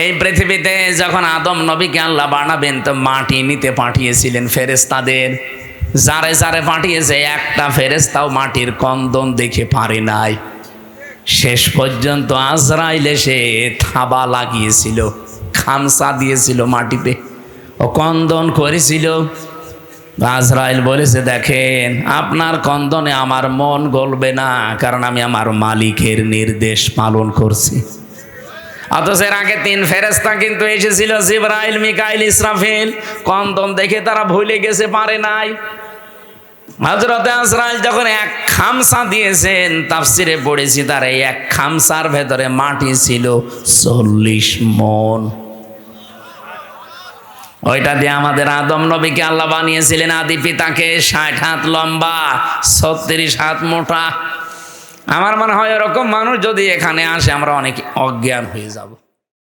এই পৃথিবীতে যখন আদম নবীকে আল্লাহ বানাবেন, তো মাটি নিতে পাঠিয়েছিলেন ফেরেস্তাদের যারে যারে পাঠিয়েছে, একটা ফেরেস্তাও মাটির কন্দন দেখে পারে নাই। শেষ পর্যন্ত আজরাইল এসে থাবা লাগিয়েছিল, খামসা দিয়েছিল মাটিতে। ও কন্দন করেছিল। আজরাইল বলেছে, দেখেন, আপনার কন্দনে আমার মন গলবে না, কারণ আমি আমার মালিকের নির্দেশ পালন করছি। অথচ আগে তিন ফেরেস্তা কিন্তু এসেছিল জিব্রাইল, মিকাইল, ইসরাফিল। কন্দন দেখে তারা ভুলে গেছে, পারে নাই। হজরতে আজরাইল যখন এক খামসা দিয়েছেন, তাফসিরে পড়েছি তার এই এক খামসার ভেতরে মাটি ছিল চল্লিশ মন। ওইটা দিয়ে আমাদের আদম নবীকে আল্লাহ বানিয়েছিলেন, আদি পিতাকে ষাট হাত লম্বা, ছত্রিশ হাত মোটা। আমার মনে হয় এরকম মানুষ যদি এখানে আসে আমরা অনেক অজ্ঞান হয়ে যাব।